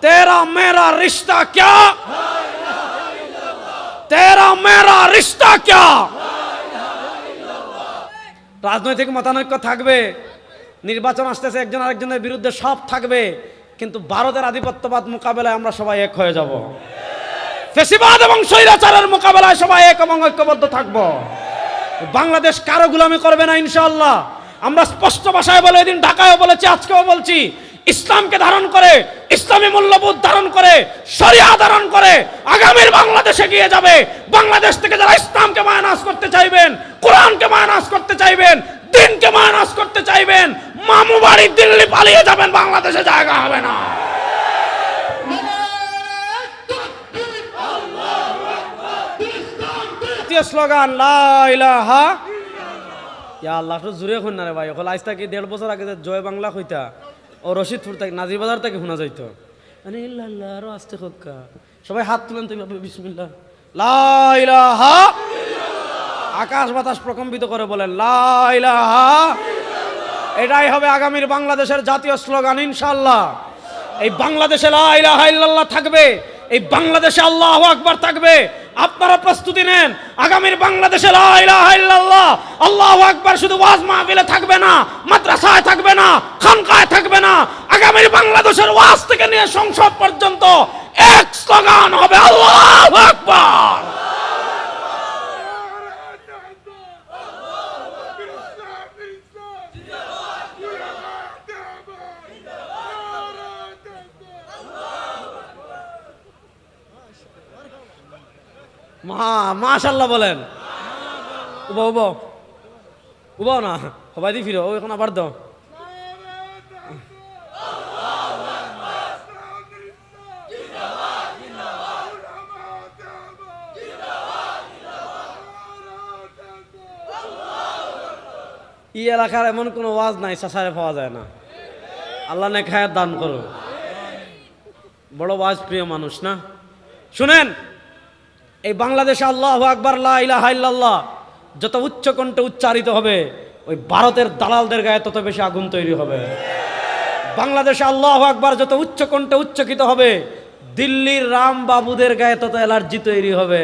तेरा मेरा रिश्ता क्या तेरा मेरा रिश्ता क्या রাজনৈতিক মতানৈক্য থাকবে নির্বাচন আসতেছে একজন আরেকজনের বিরুদ্ধে সব থাকবে কিন্তু ভারতের আধিপত্যবাদ মোকাবেলায় আমরা সবাই এক হয়ে যাব ফেসিবাদ এবং স্বৈরাচারের মোকাবেলায় সবাই এক এবং ঐক্যবদ্ধ থাকব বাংলাদেশ কারো গুলামি করবে না ইনশাআল্লাহ আমরা স্পষ্ট ভাষায় বলে এদিন ঢাকায়ও বলেছি আজকেও বলছি ইসলামকে ধারণ করে, ইসলামী মূল্যবোধ ধারণ করে, শরিয়া ধারণ করে, আগামীর বাংলাদেশে গিয়ে যাবে। বাংলাদেশ থেকে যারা ইসলামকে মায়নাস করতে চাইবেন, কোরআনকে মায়নাস করতে চাইবেন, দিনকে মায়নাস করতে চাইবেন, মামু বাড়ি দিল্লি পালিয়ে যাবেন, বাংলাদেশে জায়গা হবে না। স্লোগান, লা ইয়া আল্লাহ জুড়ে শুন না রে ভাই ওখানে আজ থাকি দেড় বছর আগে জয় বাংলা কইতা। ও রশিদপুর থেকে নাজির বাজার থেকে শোনা যাইতো। মানে ইল্লা আল্লাহ, আরও আসতে খোকা। সবাই হাত তুলেন তুমি বিসমিল্লাহ। লা ইলাহা আকাশ বাতাস প্রকম্পিত করে বলেন, লা ইলাহা এটাই হবে আগামীর বাংলাদেশের জাতীয় স্লোগান, ইনশাআল্লাহ। এই বাংলাদেশে লা ইলাহা ইল্লাল্লাহ থাকবে, এই বাংলাদেশে আল্লাহ আকবার থাকবে। আপনারা প্রস্তুতি নেন, আগামীর বাংলাদেশে আল্লাহু আকবার শুধু ওয়াজ মাহফিলে থাকবে না, মাদ্রাসায় থাকবে না খানকায় থাকবে না আগামীর বাংলাদেশের ওয়াজ থেকে নিয়ে সংসদ পর্যন্ত এক স্লোগান হবে আল্লাহু আকবার। মা মাশাল্লাহ বলেন। উবা উবা উবাও না সবাই দি ফিরো এখন আবার দাও। ই এলাকার এমন কোনো ওয়াজ নাই সাসারে পাওয়া যায় না। আল্লাহ নে খায়ের দান করো বড় ওয়াজ, প্রিয় মানুষ, না? শুনেন, এই বাংলাদেশে আল্লাহ আকবর ইল্লাল্লাহ, যত উচ্চ কণ্ঠে উচ্চারিত হবে, ওই ভারতের দালালদের গায়ে তত বেশি আগুন তৈরি হবে। বাংলাদেশে আল্লাহ আকবর যত উচ্চ কণ্ঠে উচ্চকিত হবে, দিল্লির রাম বাবুদের গায়ে তত অ্যালার্জি তৈরি হবে।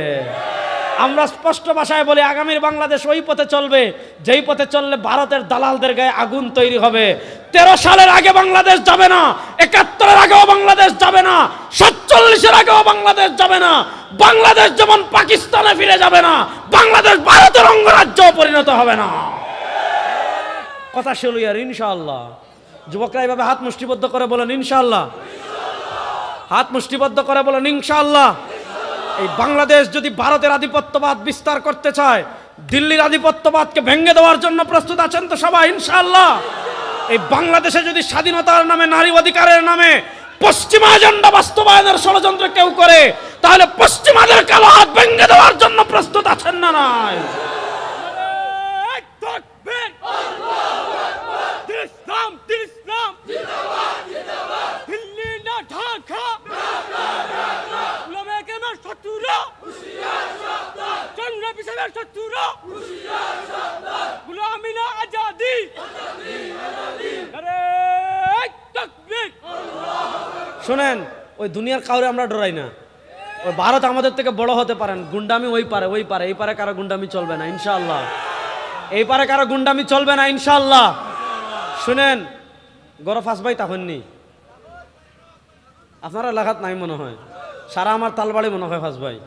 আমরা স্পষ্ট ভাষায় বলি, আগামীর বাংলাদেশ ওই পথে চলবে, যেই পথে চললে ভারতের দালালদের গায়ে আগুন তৈরি হবে। তেরো সালের আগে বাংলাদেশ যাবে না, একাত্তরের আগেও বাংলাদেশ যাবে না, সাতচল্লিশের আগেও বাংলাদেশ যাবে না, বাংলাদেশ যেমন পাকিস্তানে ফিরে যাবে না, বাংলাদেশ ভারতের অঙ্গরাজ্য পরিণত হবে না। কথা শুরু আর ইনশাআল্লাহ। যুবকরা এইভাবে হাত মুষ্টিবদ্ধ করে বলেন, ইনশাআল্লাহ। হাত মুষ্টিবদ্ধ করে বলেন, ইনশাআল্লাহ। এই বাংলাদেশ যদি ভারতের আধিপত্যবাদ বিস্তার করতে চায়, দিল্লির আধিপত্যবাদকে ভেঙে দেওয়ার জন্য প্রস্তুত আছেন তো সবাই, ইনশাআল্লাহ। এই বাংলাদেশে যদি স্বাধীনতার নামে, নারী অধিকারের নামে পশ্চিমা এজেন্ডা বাস্তবায়নের ষড়যন্ত্র কেউ করে, তাহলে পশ্চিমাদের কালো হাত ভেঙে দেওয়ার জন্য প্রস্তুত আছেন না নাই ইসলাম ইসলাম দিল্লি না ঢাকা উলামায়ে কেরামের শত্রুরা শোনেন, ওই দুনিয়ার কাউরে আমরা ডরাই না। ওই ভারত আমাদের থেকে বড় হতে পারেন, গুন্ডামি ওই পারে ওই পারে, এই পারে কারও গুন্ডামি চলবে না, ইনশাআল্লাহ। এই পারে কারও গুন্ডামি চলবে না, ইনশাআল্লাহ। শুনেন গরো ফাঁস ভাই তখননি আপনার এলাকাত নাই মনে হয়। সারা আমার তালবাড়ি মনে হয় ফাঁস ভাই।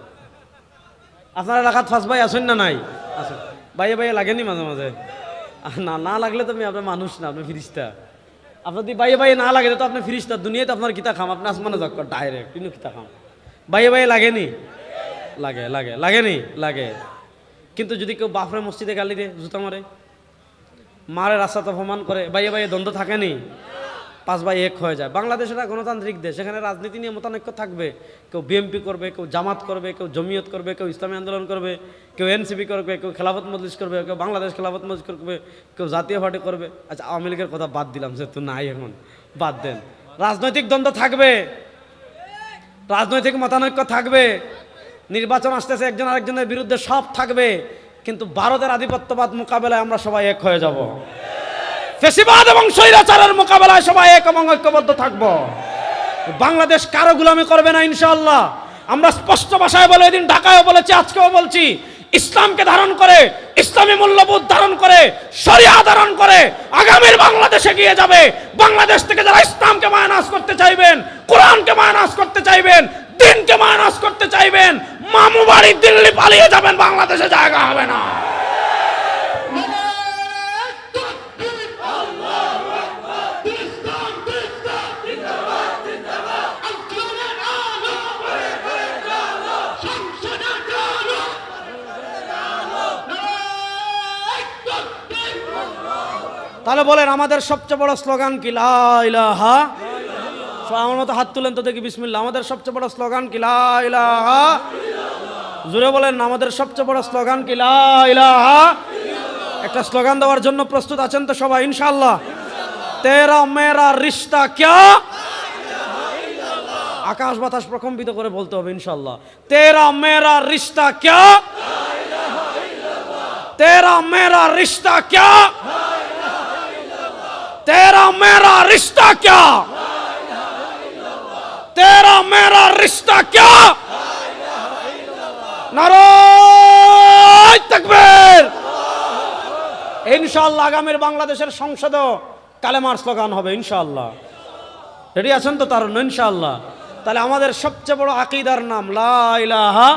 আপনার এলাকাত ফাঁস ভাই আছেন না নাই? আছেন ভাইয়ে ভাইয়ে লাগেনি মাঝে মাঝে না না লাগলে তো আমি আপনার মানুষ না আপনি ফিরিস্তা। আপনার যদি বাইয়ে বাইয়ে না লাগে তো আপনি ফিরিস্তা দুনিয়াতে আপনার কিতা খাম? আপনি আসমানে যাক ডাইরেক্ট কিন্তু কিতা খাম? বাইয়ে বাইয়ে লাগেনি লাগে লাগে লাগেনি লাগে। কিন্তু যদি কেউ বাপরে মসজিদে গালি দিয়ে জুতা মারে? মারে রাস্তাতে অপমান করে বাইয়ে বাইয়ে দ্বন্দ্ব থাকেনি পাঁচ ভাই এক হয়ে যায়। বাংলাদেশ একটা গণতান্ত্রিক দেশ, সেখানে রাজনীতি নিয়ে মতানৈক্য থাকবে। কেউ বিএমপি করবে, কেউ জামাত করবে, কেউ জমিয়ত করবে, কেউ ইসলামী আন্দোলন করবে, কেউ এনসিপি করবে, কেউ খেলাফত মজলিস করবে, কেউ বাংলাদেশ খেলাফত মজলিস করবে, কেউ জাতীয় পার্টি করবে। আচ্ছা আওয়ামী লীগের কথা বাদ দিলাম, যেহেতু নাই এখন, বাদ দেন। রাজনৈতিক দ্বন্দ্ব থাকবে। রাজনৈতিক মতানৈক্য থাকবে। নির্বাচন আসতেছে, একজন আরেকজনের বিরুদ্ধে সব থাকবে। কিন্তু ভারতের আধিপত্যবাদ মোকাবেলায় আমরা সবাই এক হয়ে যাব। ফেসিবাদ এবং স্বৈরাচারের মোকাবেলায় সবাই এক এবং ঐক্যবদ্ধ থাকব। বাংলাদেশ কারও গুলামি করবে না, ইনশাআল্লাহ। আমরা স্পষ্ট ভাষায় বলে, এদিন ঢাকায়ও বলেছি, আজকেও বলছি, ইসলামকে ধারণ করে, ইসলামী মূল্যবোধ ধারণ করে, শরিয়া ধারণ করে, আগামীর বাংলাদেশে গিয়ে যাবে। বাংলাদেশ থেকে যারা ইসলামকে মায়নাস করতে চাইবেন, কোরআনকে মায়নাস করতে চাইবেন, দিনকে মায়নাস করতে চাইবেন মামু বাড়ি দিল্লি পালিয়ে যাবেন, বাংলাদেশে জায়গা হবে না। তাহলে বলেন, আমাদের সবচেয়ে বড় স্লোগান কি? লা ইলাহা। আমার মতো হাত তুলেন তো দেখি, বিসমিল্লাহ। আমাদের সবচেয়ে বড় স্লোগান কি? লা ইলাহা। জুড়ে বলেন, আমাদের সবচেয়ে বড় স্লোগান কি? লা ইলাহা। একটা স্লোগান দেওয়ার জন্য প্রস্তুত আছেন তো সবাই ইনশাল্লাহ তেরা মেরা রিশতা ক্যা? আকাশ বাতাস প্রকম্পিত করে বলতে হবে ইনশাল্লাহ তেরা মেরা রিশতা ক্যা? তেরা মেরা রিশতা ক্যা? तेरा मेरा रिश्ता क्या तेरा मेरा रिश्ता क्या নারায় তাকবীর ইনশাআল্লাহ আগামীর বাংলাদেশের সংসদও কালেমার স্লোগান হবে ইনশাআল্লাহ রেডি আছেন তো তার ইনশাআল্লাহ তাহলে আমাদের সবচেয়ে বড় আকিদার নাম লা ইলাহা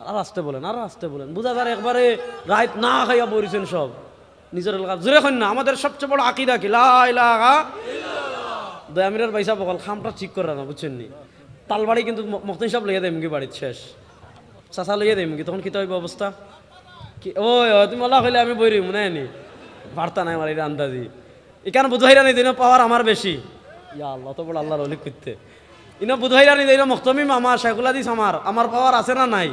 আর আসতে বলেন আর আসতে বলেন বুঝা যায় একবারে রাত না খাইয়া বরিছেন সব নিজের এলাকা। জোরে কইন না, আমাদের সবচেয়ে বড় আকিদা কি? লা ইলাহা দয়ামিরের পয়সা বকল, খামটা ঠিক করে না বুঝছেন নি? তালবাড়ি কিন্তু মক্তন সব লইয়া দেয় বাড়ির শেষ। চাচা লইয়া মুগি, তখন কি হইব অবস্থা? কি ওই তুমি আল্লাহ হইলে আমি বইরি, মনে নি বার্তা নাই আমার এটা আন্দাজি। এখানে বুধহাইরা নেই দিন পাওয়ার আমার বেশি। ইয়া আল্লাহ, তো বড় আল্লাহর অলিক করতে ইনো বুধহাইরা নেই দিন মক্তমিম আমার শেখুলা দিস আমার। আমার পাওয়ার আছে না নাই?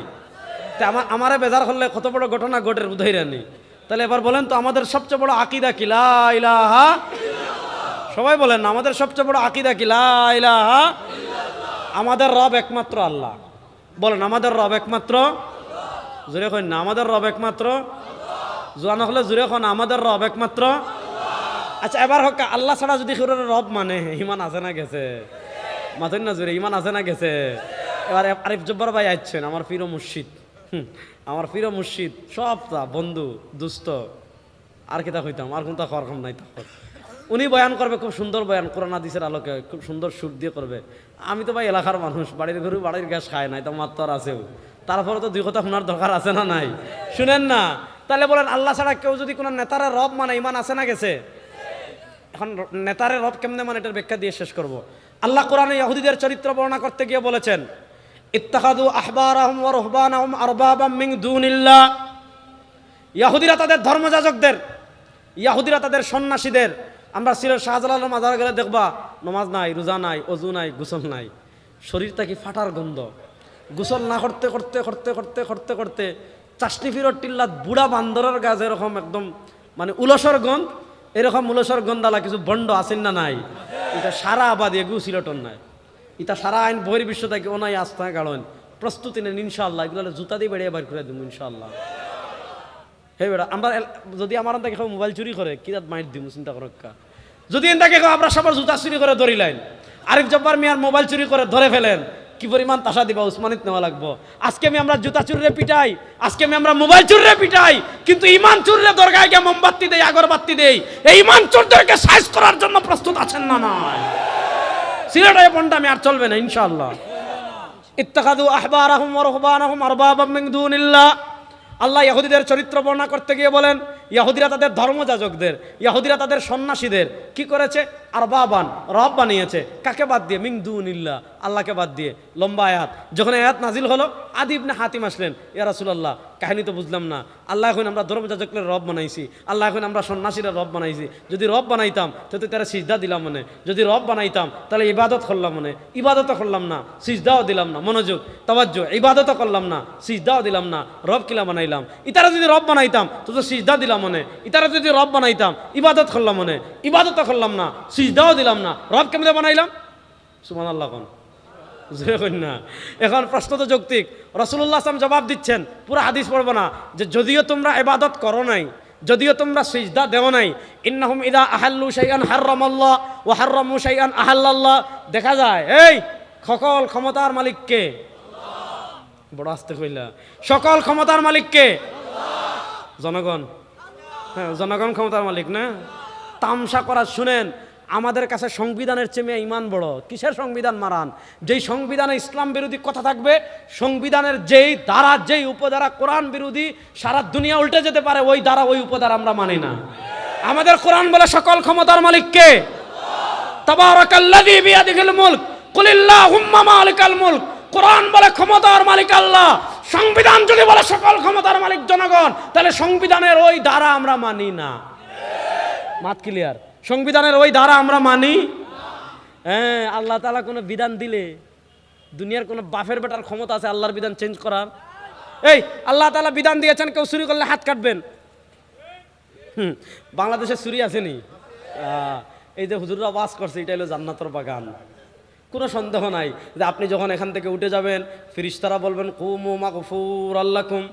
আমার আমারে বেজার করলে কত বড় ঘটনা ঘটের বুধহাইরা নেই তাহলে এবার বলেন তো আমাদের সবচেয়ে বড় আকিদা কি? লা সবাই বলেন আমাদের সবচেয়ে বড় আকিদা কি? লা ইলাহা আমাদের রব একমাত্র আল্লাহ। বলেন আমাদের রব একমাত্র জোরে কইন না আমাদের রব একমাত্র জোয়ান হলে জোরে খন আমাদের রব একমাত্র আচ্ছা এবার হোক আল্লাহ ছাড়া যদি কেউ রব মানে ইমান আছে না গেছে? মাথুন না জোরে ইমান আছে না গেছে? এবার আরিফ জব্বার ভাই আসছেন আমার প্রিয় মুর্শিদ। হুম, আমার প্রিয় মুর্শিদ, সব তা, বন্ধু, দুস্থ, আর কিতা কইতাম? আর কোনটা খাওয়ার নাই তখন উনি বয়ান করবে, খুব সুন্দর বয়ান, কোরআন, হাদিসের আলোকে, খুব সুন্দর সুর দিয়ে করবে। আমি তো ভাই এলাকার মানুষ, বাড়ির ঘরে বাড়ির গ্যাস খায় নাই, তো আর আছেও। তারপরে তো দুই কথা শোনার দরকার আছে না নাই? শুনেন না? তাহলে বলেন, আল্লাহ ছাড়া কেউ যদি কোনো নেতারা রব মানে ইমান আছে না গেছে? এখন নেতারে রব কেমনে মানে এটার ব্যাখ্যা দিয়ে শেষ করব? আল্লাহ কোরআনে ইহুদিদের চরিত্র বর্ণনা করতে গিয়ে বলেছেন ইত্তাখাদু আহবারাহুম ওয়া রুহবানাহুম আরবাবাম মিন দুনিল্লাহ। ইয়াহুদিরা তাদের ধর্মযাজকদের, ইয়াহুদিরা তাদের সন্ন্যাসীদের। আমরা সিলেট শাহজালাল মাজার গেলে দেখবা, নমাজ নাই, রোজা নাই, অজু নাই, গোসল নাই। শরীরটা কি ফাটার গন্ধ। গোসল না করতে করতে করতে করতে করতে করতে চাষনি ফিরত টিল্লাত বুড়া বান্দরের গাছ এরকম একদম মানে উলসর গন্ধ, এরকম উলসর গন্ধালা কিছু বন্ড আছেন না নাই? এটা সারা আবাদ এগু সিলটন নাই। এটা সারা আইন বহির্বিশ্ব থেকে ওনাই আস্থা কারণ প্রস্তুতি নেন ইনশাল্লাহ এগুলো জুতা দিয়ে বেড়িয়ে বার করে দেবো ইনশাল্লাহ হে বেড়া, আমরা যদি আমার কেউ মোবাইল চুরি করে, কি তাত মাইট দিব চিন্তা করো কা। যদি এনটাকে আমরা সবার জুতা চুরি করে ধরিলেন, আরিফ জব্বার মিয়ার মোবাইল চুরি করে ধরে ফেলেন, কি পরিমাণ তাসা দিবা, উসমানিত নেওয়া লাগবো। আজকে আমি আমরা জুতা চুরিরে পিটাই, আজকে আমি আমরা মোবাইল চুরিরে পিটাই, কিন্তু ইমান চুরিরে দরগায় গিয়ে মোমবাতি দেই, আগরবাতি দেই, এই ইমান চোরদেরকে সাইজ করার জন্য প্রস্তুত আছেন না নয় পন্ডা আমি আর চলবে না, ইনশাআল্লাহ। ইত্তাকাদু আহবারাহুম ওয়া রুহবানাহুম আরবাবাম মিন দুনিল্লাহ। আল্লাহ ইহুদিদের চরিত্র বর্ণনা করতে গিয়ে বলেন ইহুদিরা তাদের ধর্মযাজকদের ইহুদিরা তাদের সন্ন্যাসীদের কি করেছে? আর বাবান রব বানিয়েছে। কাকে বাদ দিয়ে? মিং দুনিল্লাহ, আল্লাহকে বাদ দিয়ে। লম্বা আয়াত। যখন আয়াত নাজিল হলো আদিব না হাতিম আসলেন, ইয়া রাসূলুল্লাহ, কাহিনী তো বুঝলাম না। আল্লাহ এখন আমরা ধর্মযাজকের রব বানাইছি। আল্লাহ এখন আমরা সন্ন্যাসীরা রব বানাইছি। যদি রব বানাইতাম, তাহলে তারা সিজদা দিলাম মনে। যদি রব বানাইতাম, তাহলে ইবাদত করলাম মনে। ইবাদতও করলাম না, সিজদাও দিলাম না। মনোযোগ তাবাজ্য ইবাদতও করলাম না, সিজদাও দিলাম না। রব কিলা বানাইলাম। ইতারা যদি রব বানাইতাম তো তো সিজদা দিলাম মনে। ইতারা যদি রব বানাইতাম, ইবাদত করলাম মনে। ইবাদতও করলাম না, সিজদাও দিলাম না। রব কেমনে বানাইলাম? সুমান আল্লাহ কোন এখন প্রশ্ন তো যৌক্তিক। রসুল্লাহ আসলাম জবাব দিচ্ছেন, পুরো হাদিস পড়ব না। যে যদিও তোমরা এবাদত করো নাই, যদিও তোমরা সিজদা দেও নাই, ইন্নাহুম ইদা আহাল্লু শাইআন হাররামাল্লাহ ওয়া হাররামু শাইআন আহাল্লাল্লাহ। দেখা যায়, এই সকল ক্ষমতার মালিককে বড় আস্তে কইলা। সকল ক্ষমতার মালিককে জনগণ। জনগণ ক্ষমতার মালিক, না? তামসা করা, শুনেন, আমাদের কাছে সংবিধানের চেয়ে ইমান বড়। কিসের সংবিধান, মারান? যেই সংবিধানে ইসলাম বিরোধী কথা থাকবে, সংবিধানের যেই দ্বারা যেই উপধারা কোরআন বিরোধী, সারা দুনিয়া উল্টে যেতে পারে, ওই দ্বারা ওই উপধারা আমরা মানি না। আমাদের কোরআন বলে সকল ক্ষমতার মালিক কে? তাবারাকাল্লাযী বিয়াদিহিল মুলক, কুলিল্লাহুম্মা মালিকাল মুলক। কোরআন বলে ক্ষমতার মালিক আল্লাহ। সংবিধান যদি বলে সকল ক্ষমতার মালিক জনগণ, তাহলে সংবিধানের ওই ধারা আমরা মানি না। মাত ক্লিয়ার সংবিধানের ওই ধারা আমরা মানি হ্যাঁ আল্লাহ তালা কোনো বিধান দিলে, দুনিয়ার কোনো বাফের বেটার ক্ষমতা আছে, আল্লাহর বিধান চেঞ্জ করার। এই, আল্লাহ তালা বিধান দিয়েছেন কেউ চুরি করলে হাত কাটবেন। হুম, বাংলাদেশে চুরি আসেনি এই যে হুজুররা ওয়াজ করছে এটা হলো জান্নাতর বাগান। কোনো সন্দেহ নাই যে আপনি যখন এখান থেকে উঠে যাবেন ফিরিস্তারা বলবেন, কুম কুমু মাগফুর আল্লাকুম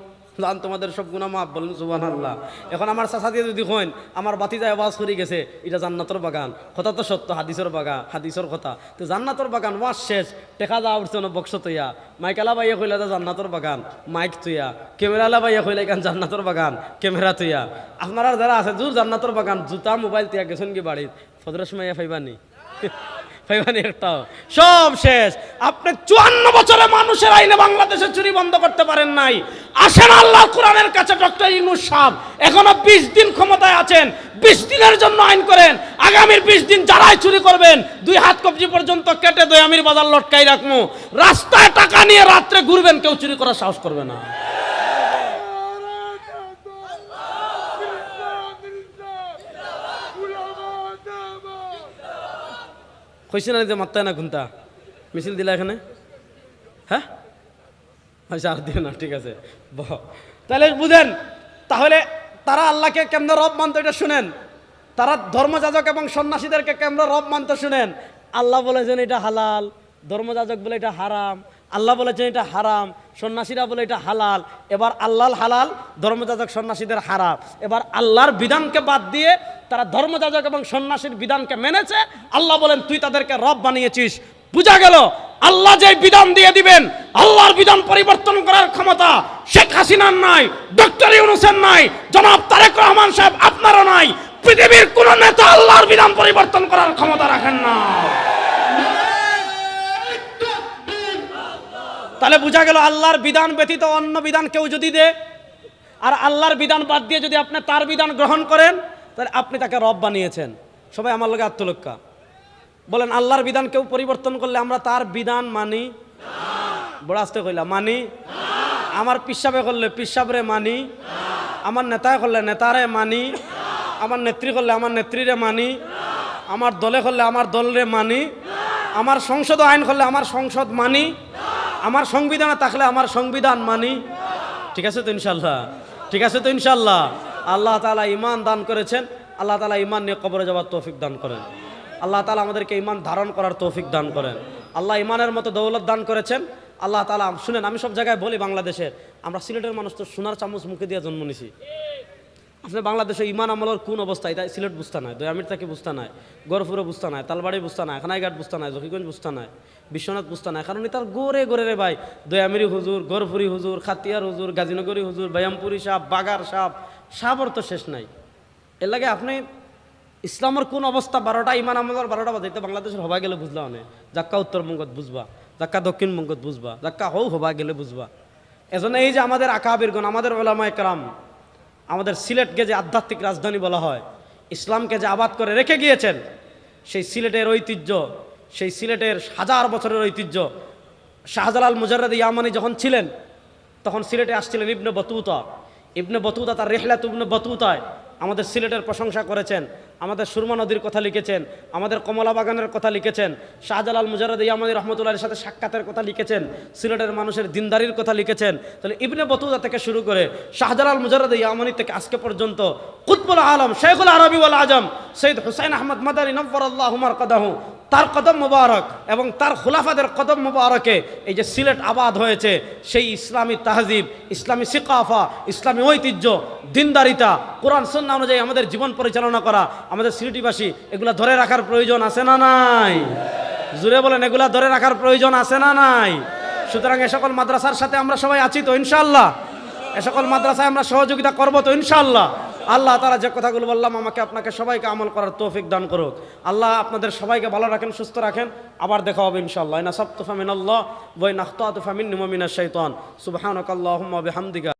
জান তোমাদের সব গুণা মাফ বলেন সুবান আল্লাহ এখন আমার চাচা দিয়ে যদি কইন, আমার বাতি যায় ওয়াজ করে গেছে, এটা জান্নাতর বাগান। কথা তো সত্য, হাদিসের বাগান, হাদিসের কথা। তো জান্নাতর বাগান ওয়াজ শেষ, টেকা যা উঠছে না, বক্স তৈয়া। মাইকালা বাইয়া কইলে তো জান্নাতর বাগান, মাইক তুইয়া ক্যামেরালা বাইয়া কইলে এখান জান্নাতর বাগান, ক্যামেরা তুইয়া আপনারা যারা আছে জোর জান্নাতর বাগান, জুতা, মোবাইল তিয়া গেছেন কি বাড়িত সময় ফাইবানি সব শেষ। আপনি চুয়ান্ন বছরে মানুষের আইনে বাংলাদেশে চুরি বন্ধ করতে পারেন নাই। আসেন আল্লাহ কোরআনের কাছে ডক্টর ইনুস সাহ এখনও বিশ দিন ক্ষমতায় আছেন। বিশ দিনের জন্য আইন করেন। আগামীর বিশ দিন যারাই চুরি করবেন, দুই হাত কবজি পর্যন্ত কেটে দই আমির বাজার লটকাই রাখব রাস্তায় টাকা নিয়ে রাত্রে ঘুরবেন, কেউ চুরি করার সাহস করবে না। কইছি না যে মাত্তায় না ঘুমতা মিছিল দিলা এখানে? হ্যাঁ আচ্ছা আর দিও না, ঠিক আছে। বহ তাহলে বুঝেন, তাহলে তারা আল্লাহকে কেমন রব মানত এটা শুনেন। তারা ধর্মযাজক এবং সন্ন্যাসীদেরকে কেমন রব মানতে শুনেন। আল্লাহ বলেছেন এটা হালাল, ধর্মযাজক বলে এটা হারাম। আল্লাহ বলেছেন এটা হারাম, সন্ন্যাসীরা বলে এটা হালাল। এবার আল্লাহ হালাল, ধর্মযাজক সন্ন্যাসীদের হারাম। এবার আল্লাহর বিধানকে বাদ দিয়ে তারা ধর্মযাজক এবং সন্ন্যাসীর বিধানকে মেনেছে, আল্লাহ বলেন, তুই তাদেরকে রব বানিয়েছিস। বুঝা গেল? আল্লাহ যে বিধান দিয়ে দিবেন, আল্লাহর বিধান পরিবর্তন করার ক্ষমতা শেখ হাসিনার নাই, ডক্টর ইউনুসের নাই, জনাব তারেক রহমান সাহেব আপনারও নাই। পৃথিবীর কোন নেতা আল্লাহর বিধান পরিবর্তন করার ক্ষমতা রাখেন না। তাহলে বোঝা গেল আল্লাহর বিধান ব্যতীত অন্য বিধান কেউ যদি দে আর আল্লাহর বিধান বাদ দিয়ে যদি আপনি তার বিধান গ্রহণ করেন, তাহলে আপনি তাকে রব বানিয়েছেন। সবাই আমার লগে আত্মলক্ষ্যা। বলেন, আল্লাহর বিধান কেউ পরিবর্তন করলে আমরা তার বিধান মানি? বড় আসতে কইলা, মানি? আমার পিসাবে করলে পিসাবরে মানি? আমার নেতায় করলে নেতারে মানি? আমার নেত্রী করলে আমার নেত্রীরে মানি? আমার দলে করলে আমার দলরে মানি? আমার সংসদ আইন করলে আমার সংসদ মানি? আমার সংবিধানে থাকলে আমার সংবিধান মানি। ঠিক আছে তো ইনশাল্লাহ ঠিক আছে তো ইনশাল্লাহ আল্লাহ তালা ইমান দান করেছেন। আল্লাহ তালা ইমান নিয়ে কবরে যাওয়ার তৌফিক দান করেন। আল্লাহ তালা আমাদেরকে ইমান ধারণ করার তৌফিক দান করেন। আল্লাহ ইমানের মতো দৌলত দান করেছেন। আল্লাহ তালা শুনেন, আমি সব জায়গায় বলি বাংলাদেশের, আমরা সিলেটের মানুষ তো সোনার চামচ মুখে দিয়ে জন্ম নিছি। আপনি বাংলাদেশে ইমান আমলের কোন অবস্থায় তাই সিলেট বুঝতে নাই দয়ামির তাকে বুঝতে নাই, গরফুরে বুঝতে নাই, তালবাড়ি বুঝতে নাই, খানাইঘাট বুঝতে নাই, জকিগঞ্জ বুঝতে নাই, বিশ্বনাথ বুঝতে নাই, কারণ তার গোরে গোরে রে ভাই, দয়ামিরি হুজুর, গরফুরি হুজুর, খাতিয়ার হুজুর, গাজীনগরী হুজুর, ব্যায়ামপুরি সাপ, বাগার সাপ, সাপর তো শেষ নাই। এর লাগে আপনি ইসলামের কোন অবস্থা বারোটা, ইমান আমলের বারোটা বাজাইতে বাংলাদেশের হবা গেলে বুঝলা অনে। যাক্কা উত্তরবঙ্গত বুঝবা, যাক্কা দক্ষিণবঙ্গত বুঝবা, যাক্কা হও হবা গেলে বুঝবা। এজন্য এই যে আমাদের আকাবিরগণ, আমাদের ওলামা একরাম আমাদের সিলেটকে যে আধ্যাত্মিক রাজধানী বলা হয়, ইসলামকে যে আবাদ করে রেখে গিয়েছেন, সেই সিলেটের ঐতিহ্য, সেই সিলেটের হাজার বছরের ঐতিহ্য, শাহজালাল মুজারদ ইয়ামানি যখন ছিলেন, তখন সিলেটে আসছিলেন ইবনে বতুতা। ইবনে বতুতা তার রেহলাত ইবনে বতুতায়। আমাদের সিলেটের প্রশংসা করেছেন, আমাদের সুরমা নদীর কথা লিখেছেন, আমাদের কমলা বাগানের কথা লিখেছেন, শাহজালাল মুজারদ ইয়ামদি রহমতুল্লাহের সাথে সাক্ষাতের কথা লিখেছেন, সিলেটের মানুষের দিনদারির কথা লিখেছেন। তাহলে ইবনে বতুদা থেকে শুরু করে শাহজালাল মুজারদ ইয়ামানি থেকে আজকে পর্যন্ত কুতবুল আলম শেখুল আরবি আজম, সৈয়দ হুসাইন আহমদ মাদানী নব্বর আল্লাহ হুমার কাদাহু তার কদম মুবারক এবং তার খুলাফাদের কদম মুবারকে এই যে সিলেট আবাদ হয়েছে, সেই ইসলামী তাহজিব, ইসলামী সিকাফা, ইসলামী ঐতিহ্য, দিনদারিতা, কোরআন সন্না অনুযায়ী আমাদের জীবন পরিচালনা করা, আমাদের সিলেটিবাসী, এগুলো ধরে রাখার প্রয়োজন আছে না নাই? জুড়ে বলেন, এগুলা ধরে রাখার প্রয়োজন আছে না নাই? সুতরাং এ সকল মাদ্রাসার সাথে আমরা সবাই আছি তো ইনশাল্লাহ এ সকল মাদ্রাসায় আমরা সহযোগিতা করব তো ইনশাল্লাহ আল্লাহ তারা যে কথাগুলো বললাম, আমাকে আপনাকে সবাইকে আমল করার তৌফিক দান করুক। আল্লাহ আপনাদের সবাইকে ভালো রাখেন, সুস্থ রাখেন। আবার দেখা হবে ইনশাল্লাহ ইনা সব তুফামিন আল্লাহ বই নাখতাতুফামিন নিমিনা শৈতান